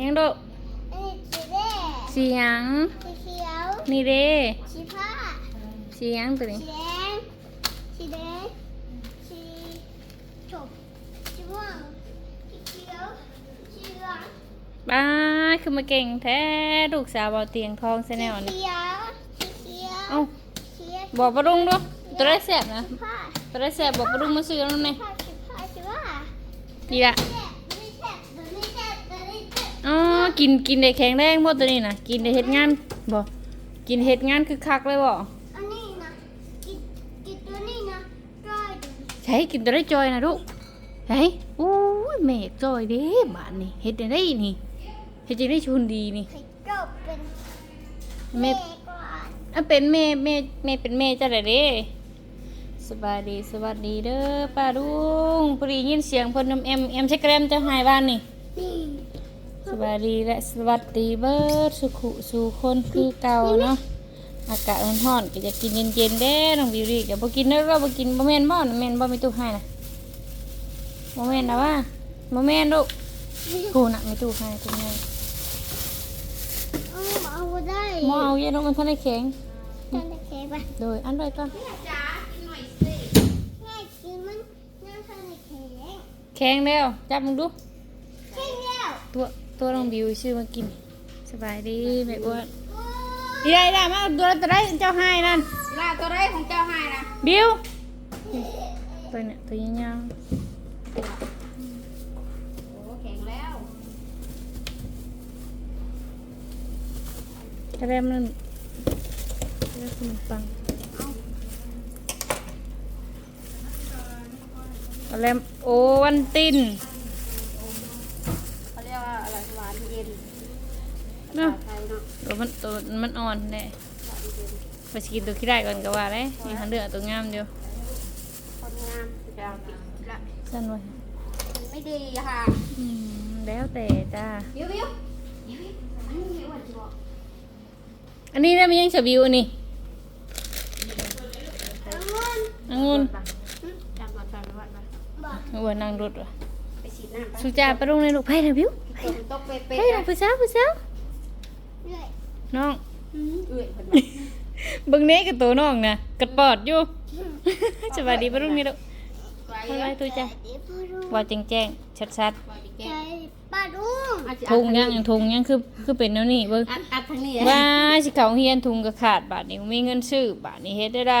ยังโดอันนี้สีแดงสีหยังสีเขียวนี่เด้สีฟ้าสีหยังตัวนี้สีแดงสีแดงสีจบสีม่วงสีเขียวสีเหลืองบ้าคือมาเก่งแท้ลูกสาวเบาเตียงทองแซสีแนวนะเขียวสีเขียวเอ้าสีเขียวบอกปลาดุงดูตัวได้แสบนะผ้าตัวได้แสบบอกปลาดุงมาซื้อแล้วนี่ผ้าสีผ้าสีว่าดีละ อ๋อ กินกินได้แข็งแรงบ่ตัวนี้นะกินได้เฮ็ดงานบ่กินเฮ็ดงานคือคักเลยบ่อันนี้นะกินกินตัวนี้นะร้อยดูใช้กินตัวได้จอยนะลูกใช้โอ้ยแม่อยากจอยเด้บ้านนี่เฮ็ดได้ได้นี่เฮ็ดจังได้ชุนดีนี่ไข่จบเป็นแม่ก่อนอะเป็นแม่แม่แม่เป็นแม่จ้ะเด้เด้สบายดีสวัสดีเด้อป้าลุงพอดียินเสียงเพิ่นนำเอ็มเอ็มใช้แกรมเจะหายบ้านนี่นี่ส บายดีและสวัสดีเบิดสุขุสู่คนคือเก่าเนาะอากาศร้อนๆก็จะกินเย็นๆเด้น้องบิวรี่ก็บ่กินเด้อเราบ่กินบ่แม่นบ่น่ะแม่นบ่มีตู้ให้น่ะบ่แม่นนะว่าบ่แม่นลูกกูน่ะมีตู้ให้ตู้ให้เอาเอาได้หมอเอาเย็นลงมันทันได้แข็งตันตะเคียนไปโดยอันใดก่อนง่ายกินมันน่าตันตะเคียนแข็งแล้วจับมึงดูใช่แล้วตัว ตัวน้องบิวชื่อมากิน สบายดีแม่อ้วนโอ้อีได้ได้มาตัวตัวได้เจ้าให้นั่นลาตัวไรของเจ้าให้นะบิวตัวเนี่ยตัวยาวโอ้แข็งแล้วๆกระเดมนั่นกระเดมขนมปังกระเดมโอวันติน เขาเรียกว่าอะไรหวานเย็น เนาะไทยเนาะตัวมันตัวมันอ่อนแน่ไปสกินตัวขี้ได้ก่อนก็ว่าเลยมีหันเดือตัวงามเดียวคนงามจะเอาติดละสั้นไว้มันไม่ดีค่ะอืมแล้วแต่จ้าบิวบิวบิวบิวอันนี้ไม่หวานจะบอกอันนี้ได้ไหมยังเฉบิวอันนี้อังุ่นองุ่นปะจำก่อนจำก่อนปะบอกหัวนางรถว่ะไปฉีดน้ำปะสุจาไปลงในลูกไผ่นะบิวตกตกเป๊ะไผ่เป๊ะนะผู้สาวผู้สาวเรื่อย น้องอืมเอื่อยคนเบิ่งเน้กับตัวน้องนะกัดปอดอยู่สวัสดีปะลุงนี่ลูกไปอะไรตัวจ้ะเดี๋ยวพ่อรู้ว่าแจ้งแจ้งชัดชัดแกใจป้าดุงๆทุงยังทุงยังคือคือเป็นแนวนี้เบิ่งอัดอัดทางนี้ว่าสิเขาเฮียนทุงก็ขาดบาทนี้มีเงินซื้อบาทนี้เฮ็ดได้ไร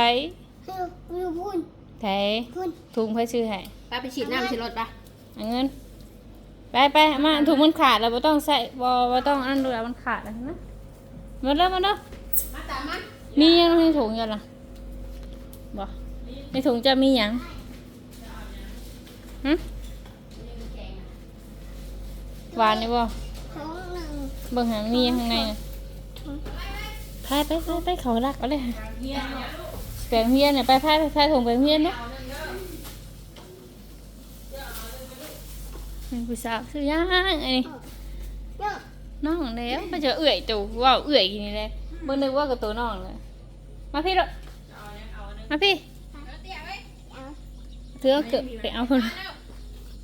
เฮ้ยวิวพุ่นไถพุ่นทุงไผซื้อให้ไปไปฉีดน้ำฉีดรถปะเอาเงิน ไปไปเอามาถุงมันขาดแล้วบ่ต้องใส่บ่บ่ต้องอันดูแล้วมันขาดแล้วนะมาเด้อมาเด้อมาตามมามียังในถุงอยู่ล่ะบ่ในถุงจะมีหยังหึหวานนี่บ่ของหนึ่งเบิ่งหามีหยังข้างในน่ะไปไปไปไปเขารักเอาเลยแปลงเฮียนเนี่ยไปพายไปพายถุงแปลงเฮียนเนาะ นี่ผู้สาวซื้อย่างอันนี้เนาะน้องแล้วมันจะเอื่อยตัวว่าวเอื่อยกินนี่เลยเบิ่งนึกว่ากับตัวน้องเลยมาพี่เด้อมาพี่เอาถือเอาเกิบไปเอาคน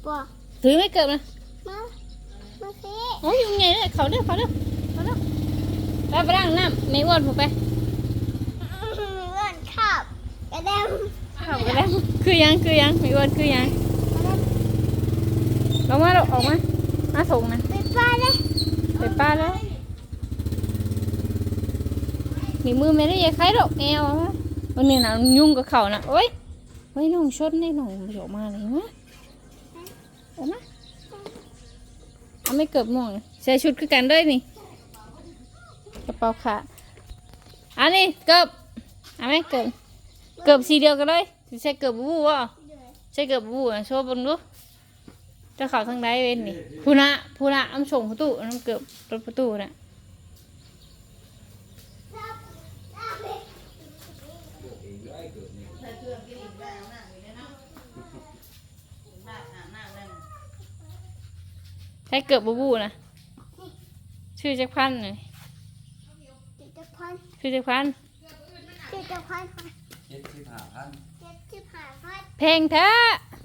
บอกถือไม่เกิบนะมามาสิโอ้ยยังไงเนี่ยเขาเด้อเขาเด้อเขาเด้อไปไปล้างน้ำไม่อ้วนผมไปเงินขับกระเด็มเข้าไปแล้วคือยังคือยังไม่อ้วนคือยังกระเด็ม ลงมาลูกออกมามาส่งนะไปป้าเลยไปป้าแล้วมีมือไม่ได้ยังใครหรอกแอวอะวันนี้นะยุ่งกับเขานะโอ้ยเฮ้ยน้องชดนี่น้องมันออกมาเลยมะเอามาเอาไม่เกิบหม่องใส่ชุดคือกันด้วยนี่กระเป๋าขาดอันนี้เกิบเอาไหมเกิบเกิบสีเดียวกันเลยสิใส่เกิบบูวะใส่เกิบบูนะโชว์บนดู จะเข่าทางใดเว้นนี่พูนะพูนะน้ำส่งประตูน้ำเกิบรถประตูน่ะใช้เกือบบูบูนะชื่อจักรพันธุ์เลยจิตพันชื่อจักรพันธุ์จิตพันเจ็ดสิบห้าพันเจ็ดสิบห้าพันเพลงแท้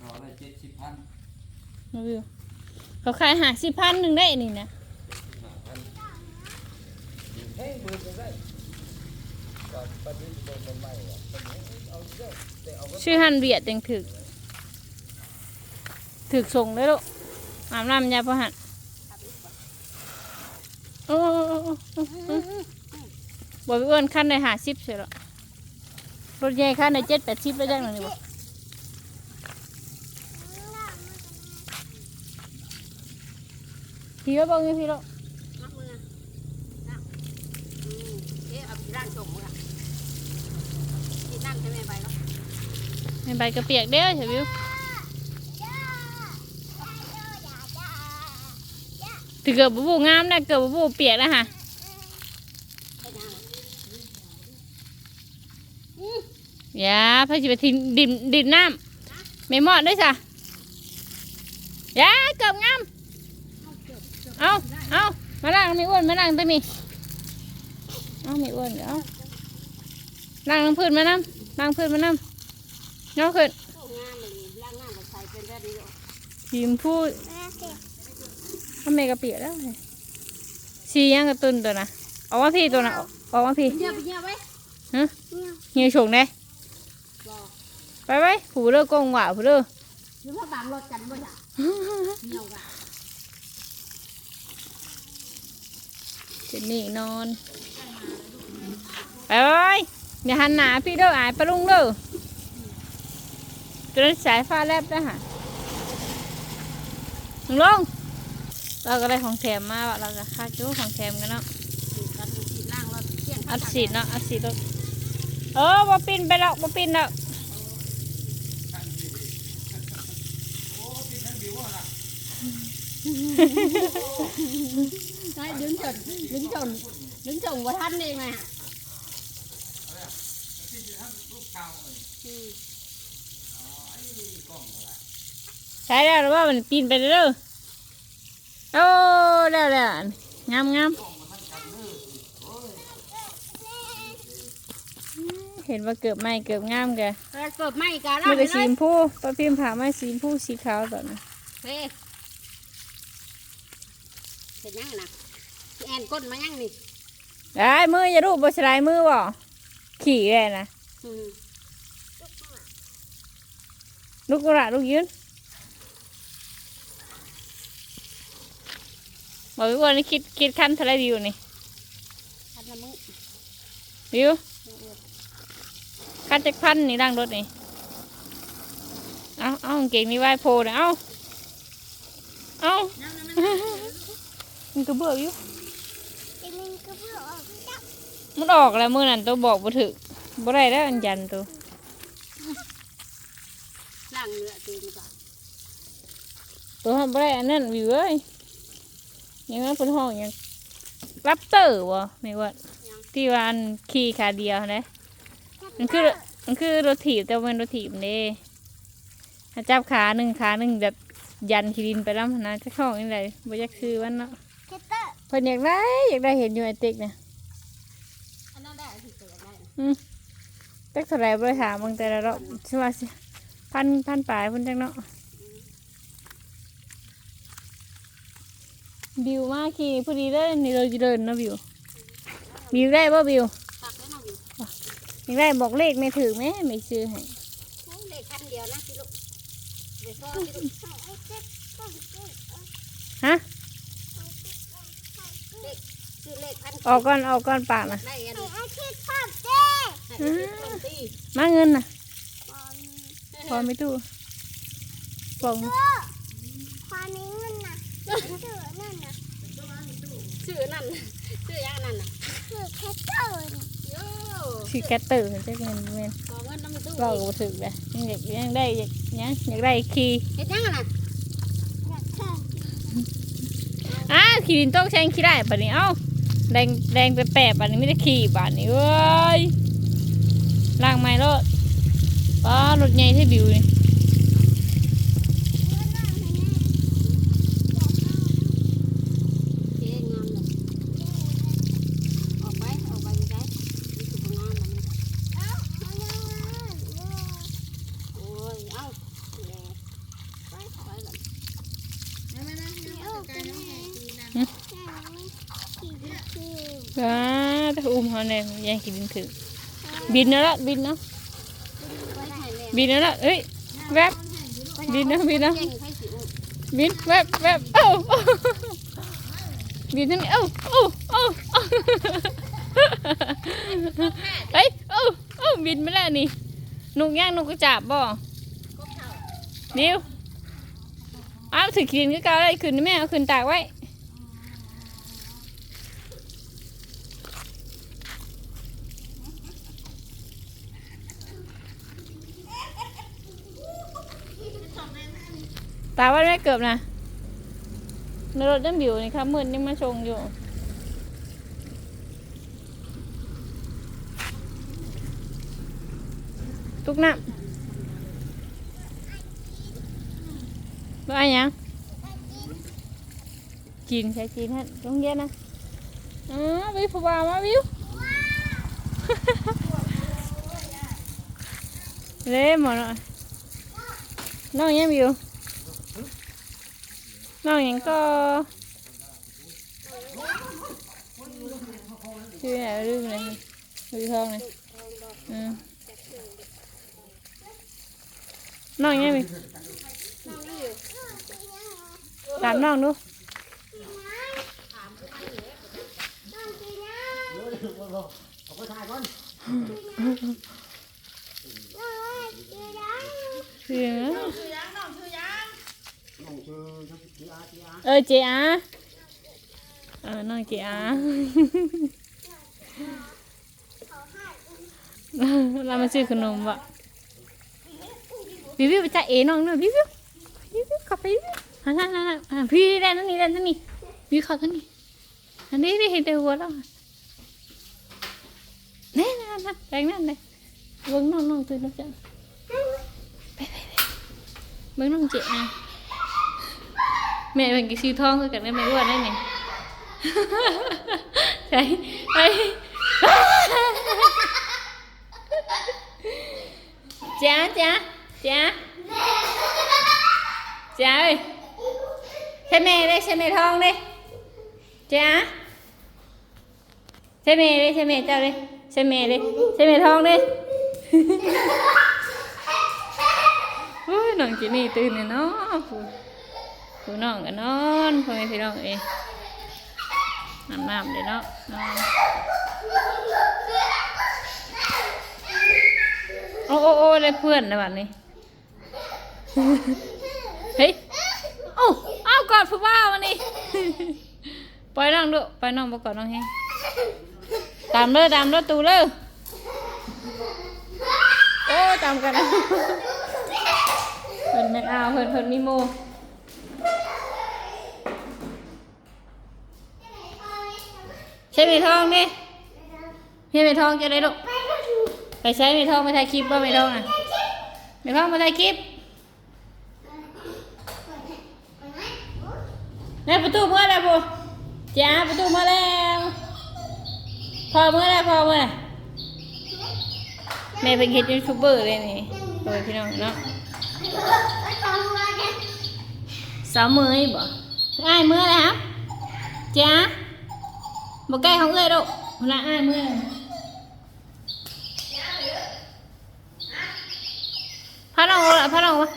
รอได้เจ็ดสิบพัน รีวิวเขาขายหาสิพันหนึ่งได้นี่นะชื่อฮันเวียดยังถึก ถึกส่งได้ลูกอาบน้ำยาพอหันโอ้บอกพี่อ้วนขั้นในหาสิบเสียหรอรถใหญ่ขั้นในเจ็ดแปดสิบแล้วจังหนึ่งบ่ พี่ว่าบอกยังพี่ลูกมักมือนะนะอืมเอ๊ะเอาร่างส่งมืออะฉีดน้ำใช่ไหมใบเนาะในใบกระเปียกเด้อเฉยวิวถือเกือบบูบูงามนะเกือบบูบูเปียกแล้วฮะอย่าพระจิไปทินดินดินน้ำไม่หมอดด้วยจ้ะอย่าเกือบงาม มาล้างไม่อ้วนมาล้างตัวมีเอาไม่อ้วนเดี๋ยวเอาล้างน้ำพื้นมาน้ำล้างพื้นมาน้ำย่อขึ้องามเงามแบบใส่เป็นแบบนี้เลยทีมพูดทำไมกระเปียแล้วสียังกระตุนตัวนะออกมาพี่ตัวนะออกออกมาพี่เยี่ยมไปเยี่ยมไว้เฮียฉงได้รอไปไปผูเลิกกงหว่าผูเลิกหรือว่าบางรถกันบ่จ้ะเหนียวกัน เจนนี่นอนไปไปไปอย่าหันหนาพี่เด้ออายปลุงเด้อจะได้สายฟ้าแลบได้ฮะลงเราก็ได้ของแถมมาเราก็คาจูของแถมกันเนาะอัดสีดเนาะอัดสีดรถเออบ่ปินไปแล้วบ่ปินแล้ว ใช่ดึงจนดึงจนดึงจนว่าท่านเองไงฮะอืมใช่แล้วหรือว่ามันปีนไปเด้อโอ้แล้วแล้วงามงามเห็นว่าเกือบไหมเกือบงามแกแล้วเกิดไหม่กันมีแล้วแต่เลสียชมพูป้าพิมพ์ผ่าไม้สีชมพูสีขาวตอนนั้น เฮ้ยเห็นยังนะแอนก้นมายังนี่ได้มืออย่ารูปบสลายมือบ่ขี่เลยนะอืมลูกกระลูกยืนบอกพี่ว่านี่คิดคิดขั้นเท่าไรวิวนี่ทันละมึงวิวขั้นจักพันนี่ดังรถนี่เอาเอากางเก่งนี่ไหวโพนะเอาเอา มันก็เบื่ออยู่มันออกแล้วมือนั่นตัวบอกบ่ถึกบ่ได้แล้วอันยันตัวล่างเนื้อตีนก่อนตัวทำบ่ได้อันนั้นวิวเอ้ยยังนั้นเพิ่นห้องหยังรับเตอร์บ่ไม่ว่าที่ว่าอันขี่ขาเดียวนะมันคือมันคือรถถีบแต่ว่าเป็นรถถีบเด้ถ้าจับขาหนึ่งขาหนึ่งแบบยันขีดินไปแล้วนะจะเข้าอย่างไรบ่อยากซื้อวันเนาะ เพิ่นอยากได้อยากได้เห็นอยู่ไอติ๊กนะอันนั้นได้ที่เกิดได้นะอืมจักเท่าไหรบ่ได้ถามบางแต่ละรอบใช่ว่าสิพันพันปลายเพิ่นจักเนาะบิวมาขี่พอดีเลยนี่เราจะเดินเนาะบิวบิวได้ป่ะบิวฝากไว้หน่อยอยู่อยากได้บอกเลขไม่ถือไหมไม่ซื้อให้โอ้ยเลขคันเดียวนะพี่ลูกเดี๋ยวซ้อนพี่ลูกฮะ ซื้อเลขคันออกก่อนออกก่อนปากนะได้อันไอ้นี้อาทิตย์พ่อเจ้ได้ที่ต้นตีมาเงินน่ะบอลพอไม่ตู้บอกความนี้เงินน่ะเสือนั่นน่ะซื้อนั่นซื้อยังนั่นน่ะเสือแคทเตอร์น่ะโย่สีแกตเตอร์จะเงินเงินขอเงินน้ำมีตู้บอกบ่ถือเลยยังอยากยังได้อยากยังอยากได้ขี่เฮ็ดยังอะน่ะ อยากแค่ อ้าขี่ดินโต๊ะแซงขี่ได้ป่ะนี้เอ้าแดงแดงไปแปะป่ะนี้ไม่ได้ขี่ป่ะนี้เว้ยล่างไม้รถป้ารถใหญ่ที่บิวนี่ เงินน่ะให้แน่ เจ๊งามเลยออกไปออกไปไม่ได้นี่คืองามแล้วมัน เอ้าเอาเงินมาโอ้ โอ้ยเอ้าแหน่ไปไปแบบ เอ้าเป็นไงแม่ ขี่ดินคือ ว้า ถ้าอุ้มเขาเนี่ยแย่งกินดินถึงบินแล้วละบินเนาะบินแล้วละเอ้ยแวบบินนะบินนะบินแวบแวบเอ้าบินทั้งนี้เอ้าเอ้าเอ้าเฮ้ยเอ้าเอ้าบินไปแล้วนี่นุกย่างนุกกระจาบบ่นิ้วอ้าวถือขีนก็กาได้ขึ้นแม่เอาขึ้นตากไว้ ตากไว้ไม่เกือบนะในรถน้ำบิวนี่ครับมืดยังมาชงอยู่ตุกน้ำว่าอะไรยังกินใช้กินฮะต้องเย็นนะอ๋อวิวผู้บ่าวมาวิวเล่หมดเลยน้องยังวิว น้องยังก็ชื่ออะไรลืมเลยวิวทองเลยอืมน้องยังมีถามน้องดูเอาไปถ่ายก่อนเสียงน้องชื่อชื่ออาชื่ออา เออเจอาเออน้องเจอาเรามาซื้อขนมวะวิววิวไปจ่าเอน้องหน่อยวิววิววิววิวขับไปวิวหันหน้าหันน่าพี่แดนนั่นนี่แดนนั่นนี่วิวขับท่านนี่อันนี้ได้เห็นแต่หัวแล้วแน่นั่นนั่นแดงนั่นเลยเบิ้งน้องน้องตื่นแล้วจ้ะไปไปไปเบิ้งน้องเจอา แม่เป็นกี่ซื้อทองคือกันได้ไหมอ้วนได้เนี่ยใช่ไปจ้าจ้าจ้าจ้าเอ้ยใช่แม่ได้ใช่แม่ทองได้จ้าใช่แม่ได้ใช่แม่เจ้าได้ใช่แม่ได้ใช่แม่ทองได้โอ้ยน้องจีนี่ตื่นเลยเนาะ ผู้น้องก็นอนพ่อแม่พี่น้องเองน้ำน้ำเดี๋ยวเนาะนอนโอ้โอ้โอ้ได้เพื่อนนะบัดนี้เฮ้ยโอ้เอากอดผู้บ่าวมานี่ปล่อยน้องดูปล่อยน้องบ่กอดน้องให้ตามเลยตามรถตูเลยโอ้ตามกันเพิ่นแม่นเอาเพิ่นเพิ่นมีโม ใช่ไหมทองนี่ใช่ไหมทองจะได้ลูกไปใช้ไหมทองมาถ่ายคลิปบ่าไหมทองอะไหมทองมาถ่ายคลิปนี่ประตูเมื่อแล้วปูจ้าประตูเมื่อแล้วพอเมื่อแล้วพอเมื่อแล้วแม่เป็นเฮ็ดยูทูบเบอร์เลยนี่โดยพี่น้องเนาะสาวเมยบ่ไอ้ายเมื่อแล้วครับจ้า บ่ใกล้ของเอ้ยดอกละอ้ายเมื่อพาน้องอาละพาน้องมา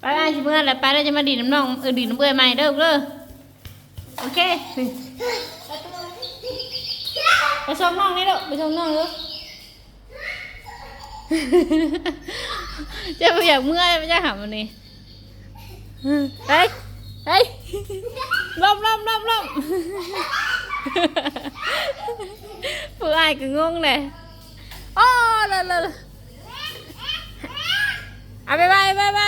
ไปอ้ายสิเมื่อแล้วไปแล้วจะมาดีน้ำน้องเออดีน้ำเอ้ยใหม่เด้อเด้อโอเคไปส่งน้องนี่ลูกไปส่งน้องเด้อจะไปอยากเมื่อยไม่จะหามันนี่ เฮ้ยเฮ้ยล่มล่มล่มล่มผู้อายก็งงเลยโอ้เลยเลยเอาไปไปไป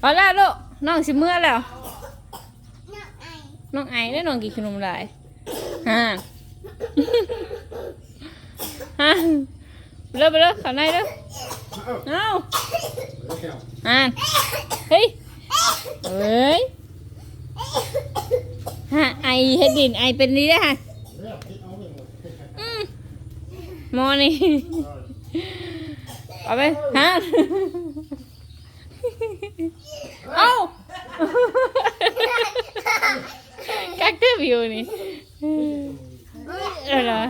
เอาละลูกน้องชิเมื่อแล้ว น้องไอ้ได้นอนกินขนมหลายฮะาฮ่าเลิกไปเลิกข้างในเลิกเอาฮะเฮ้ยเฮ้ยฮะไอ้เฮ็ดดินไอ้เป็นนี้ได้ฮะมอนี่เอาไปฮะ เอ้ากักเตอร์วิวนี่เออเหรอ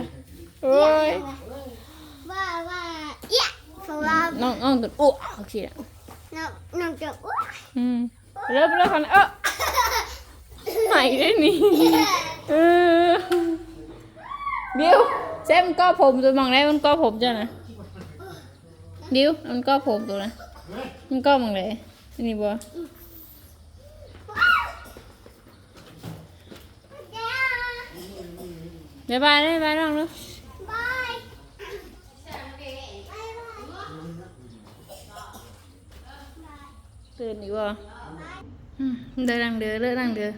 โอ้ยว่าว่าเอี้ยเพราะว่าน้องน้องตุดอ้วกสิอะน้องน้องจะอ้วกอืมเริ่มเริ่มกันเออใหม่ได้นี่เออบิวเซฟมันก็ผมตัวมองได้มันก็ผมจ้ะนะบิวมันก็ผมตัวนะ มันก็มองเลยนี่บัวเดี๋ยวบ๊ายบายได้บายน้องเนาะบายตื่นอีกบ่อืมเดินดังเดือเลิกดังเดือ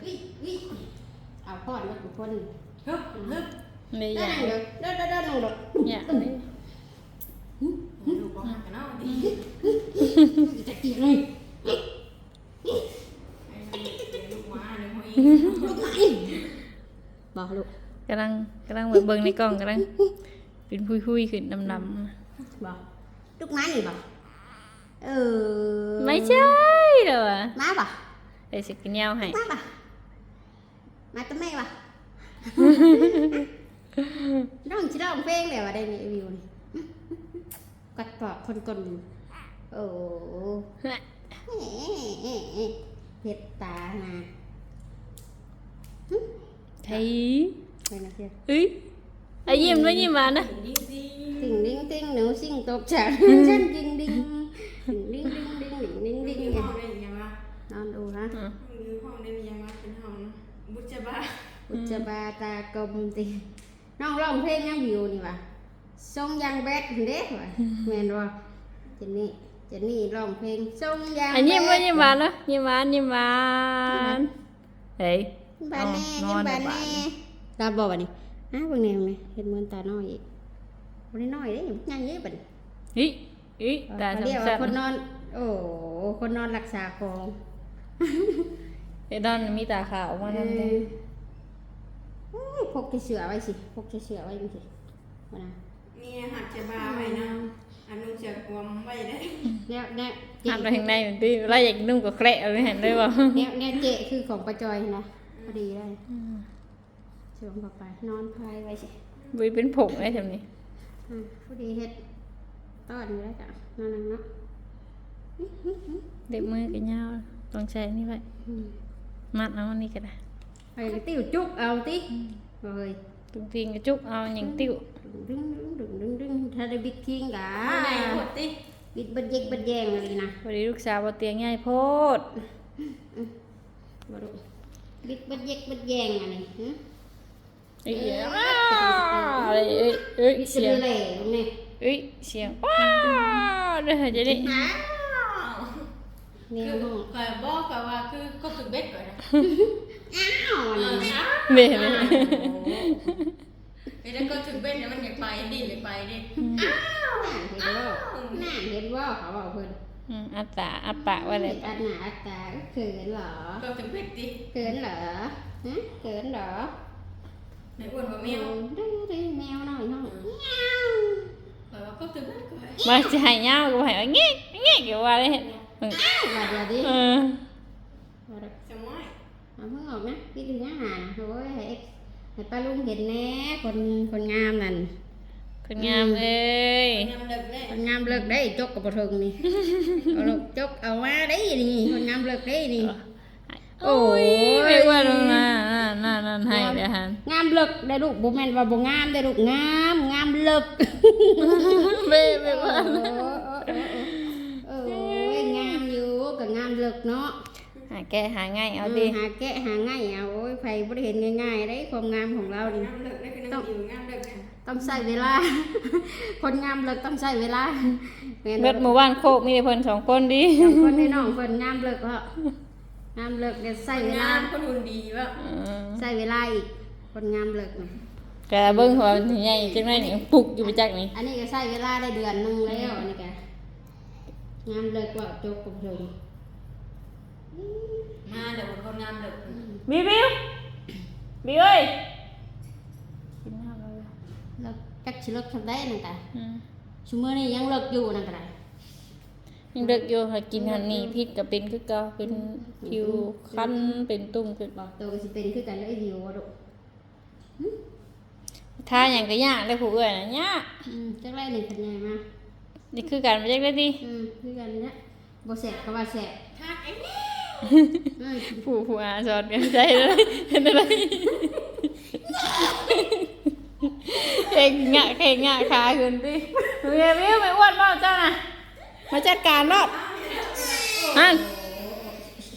เอาพ่อมาทุกคนเลยอเด้ยากนั่งเด้อเด้อเด้อเด้อนั่งเด้ออยากเลยลูกบอกกันเนาะดีจะกินเลย บอกลูกกำลังกำลังเบิ่งเบิ่งในกล้องกำลังเป็นพุยๆขึ้นดำบอกลูกม้านี่บอกเออๆไม่ใช่เหรอวะม้าบอกเดี๋ยวสิกินยาวให้ม้าบอกมาตัวแม่บอกน้องชิร้องเพลงเลยว่าได้ในวิวนี่กัดปอกคนกลน โอ้เห็ดตาหาไทยไปนะเพื่อนเฮ้ยไอ้ยิ้มไม่ยิ้มมานะติ่งดิ้งติ้งหนูสิ่งตกฉากฉันกินดิ้งดิ้งดิ้งดิ้งดิ้งดิ้งดิ้งนอนดูฮะห้องได้ยังมาเป็นห้องบุจบาบุจบาตากลมติน้องร้องเพลงยังอยู่นี่วะทรงยังแบดเด็กวะแมนวะจินนี่ จนนี่ร้องเพลงทรงยังไอ้ยิ้มด้วยยิ้มหวานนะยิ้มหวานยิ้มหวานเฮ้ยบานแน่นยัองนบานในบ้าแน่นตาบอกว่านี่อ้าวเบิ่งแนวนี่เห็นเหมือนตาน้อยอีกบ่ได้น้อยเด้ยังเยอะบัดนี้เฮ้ยเฮ้ยตาเขาสเรียกสัว่านคนนอน โอ้คนนอนรักษาของไอ้ดอนมีตาขาวมานั่นเองเอ้ยพกเสือไว้สิพกเสือไว้สิมานะมีหัดจะบาไว้นะ อันนุ่งเชือกวมไว้ได้แนวแนวเจหันไปทางในเหมือนที่เราอยากนุ่งกับแคระเอาไปเห็นด้วยบ่แนวแนวเจคือของประจอยนะพอดีเลยสวมเข้าไป นอนพายไว้สิบุยเป็นผงได้ทำนี้อะพอดีเฮ็ดต้อนอยู่แล้วจ้ะนั่นน่ะเนาะเด็กมือกันยาวต้องใช้นี่ไว้อืมมัดเอาอันนี้ก็ได้ ไปติ้วจุกเอาติเอ้ย ตุ้งทิงกระจุกเอาอย่างติ้วดึงดึงดึงดึงดึงถ้าได้บิดคิงกะไหนหมดติบิดบัดเยกบัดแยงอะไรนะพอดีลูกสาวบ่เตียงใหญ่โพดบ่รู้บิดบัดเยกบัดแยงอะไรฮะเอ้ยอ้าวอะไรเอ้ยเอ้ยบิดเสียงเหล่เนี่ยเอ้ยเสียงว้าวเด้อจะได้อ้าวแนวห้องคอยบอกคอยว่าคือก็ถึงเบ็ดก่อนนะ อ้าวอะอย่าเม่เม่ไม่ได้ก็ถึงเบ้นแล้วมันอยากไปดิเลยไปดิอ้าวน่าเห็นว่าเขาบอกเพิ่นอัตตาอัปปะว่าอะไรอัตหนาอัตตาเขินเหรอก็ถึงเว้นดิเขินเหรอฮะเขินเหรอไหนอ้วนว่าแมวดื้อดื้อแมวหน่อยหน่อยแมวก็งวมาจะหายเงาก็หายเงี้ยเงี้ยเกี่ยวว่าได้เห็นอ้าวเดี๋ยวดิ เอาเพิ่งออกนะพี่ถึงอาหารโอ้ยให้ให้ป้าลุงเห็นแน่คนคนงามนั่นคนงามเอ้ยยำเลิกเลยคนงามเลิกได้จกกับบ่ถึงนี่เอาลูกจกเอามาได้นี่คนงามเลิกได้นี่โอ้ยไม่อ้วนลงมาน่านั่นให้เดี๋ยวหันงามเลิกได้ลูกบ่แม่นว่าบ่งามได้ลูกงามงามเลิกไม่ไม่อ้วเอนอเออเออเออเอ้ยงามอยู่ก็งามเลิกเนาะ หาแก้หาง่ายเอาเอดิอหาแกะหาง่ายเอาโอ้ยไผบ่ได้เห็นง่ายๆได้ความงามของเรานี่ยำเลิกได้คือนั่งอยู่งามเลิกเนี่ยต้องใช้เวลา คนงามเลิกต้องใช้เวลาแม่นเบิบ่ดหมู่บ้านโคกมีแต่เพิ่นสองคนดิสองคนให้น้องเพิ่นงามเลิกเหรองามเลิกเดี๋ยวใช้เวลางามคนหุ่นดีว่าอืมใช้เวลาอีกคนงามเลิกน่ะกะเบิ่งหัวมันใหญ่จังได๋นี่ปลุกอยู่ไปจักนี่อันนี้ก็ใช้เวลาได้เดือนหนึงแล้วอันนี้ก็งามเลยกว่าโจกกับเพิ่น มาเดี๋ยวคนงามเดี๋ยวบิวบิวบิวเอ้ยกินน้ำเลยแล้วจักสิเลิกทำได้นั่นกะอืมชุมื้อนี้ยังเลิกอยู่นั่นก็ได้ยังเด็กอยู่ค่ะกินหันนี่พิษก็เป็นคือเก่าเป็นผิวคันเป็นตุ่มขึ้นบอกตัวก็สิเป็นคือกันเลยวิวอะลูกถ้าอย่างก็ยากเลยผู้เอ้ยนะยากอืมจักไรหนึ่งขันใหญ่มานี่คือการมาจากได้ดีอืมคือกันเนี่ยบ่แสบก็ว่าแสบทักไอ้แม่อืม ผู้ผู้อาสอนกันใจเลยเห็นอะไรเข่งงะเข่งงะขาขึ้นดิเฮ้ยวิวไม่อ้วนเปล่าเจ้าน่ะมาจัดการรอบฮัน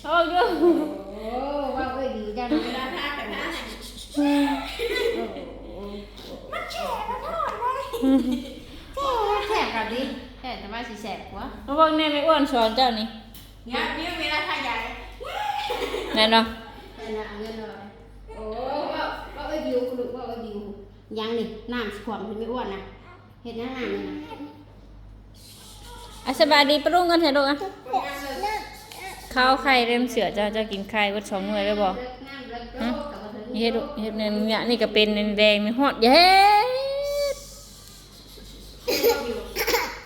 โอ้ยโอ้ว่าเอ้ยดีจังเวลาทักกันนะแสบกับดิแสบแต่ว่าสิแสบกว่ามาบอกแน่ไม่อ้วนสอนเจ้านี่เนี่ยเนี่ยเวลาทักใหญ่ แน่นอนแต่น่ะเอาเงินเลยโอ้ว่าว่าเอ้ยวิวลูกว่าเอ้ยวิวยังนี่น้ำสิขวมถึงไม่อ้วนนะเฮ็ดยังน้ำนี่นะอะสบายดีปะรุ่งกันเถอะลูกอะข้าวไข่เริ่มเสือเจ้าจะกินไข่วัดสองหน่วยได้บ่เลิกน้ำเลิกโลกกับบ่ถึงเฮ็ดลูกเฮ็ดเนี่ยเนี่ยนี่ก็เป็นแดงๆนี่ฮอดเฮ็ด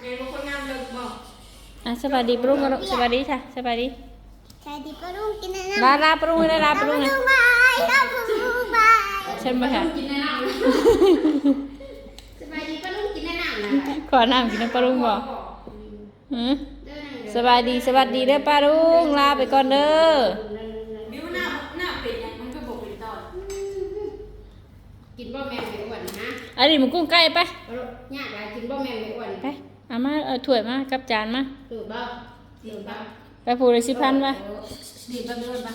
เมนูคนงามเลิกบอกอะสบายดีปะรุ่งกันลูกสบายดีค่ะสบายดีใส่ดิป ลารุ่งกินน้ำลาลาปะรุ่งได้ลาปะรุ่งนะบายลาบูบายฉันบ่ค่ะกินในน้ำนะสบายดีป้าลุงกินในน้ำนะขอน้ำกินน้ำปะรุ่งบ่หือเด้อนั่งเด้อสบายดีสวัสดีเด้อป้ารุ่งลาไปก่อนเด้อบิวหน้าหน้าเป็นยังมันก็บอกเป็นตอนกินบ่แม่ไม่อ้วนนะอันนี้มันกุ้งไก่ไปเอาลูกยากหลายกินบ่แม่ไม่อ้วนไปเอามาเอาถ้วยมากับจานมาตื่นบ่ตื่นบ่ ไปพูดเลยสิพันมาดีบ่เด้อบ่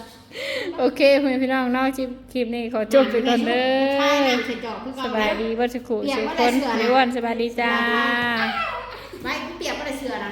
โอเคคุณพี่น้องเนอกคลิปคลิปนี้ขอจบไปก่อนเด้ใช่อน้ำใส่จอกคือสเก่าบายดีบ่สุขุสุขคนไม่อ้วนสบายดีจ้า ไม่เปียกบ่ได้เสือนะ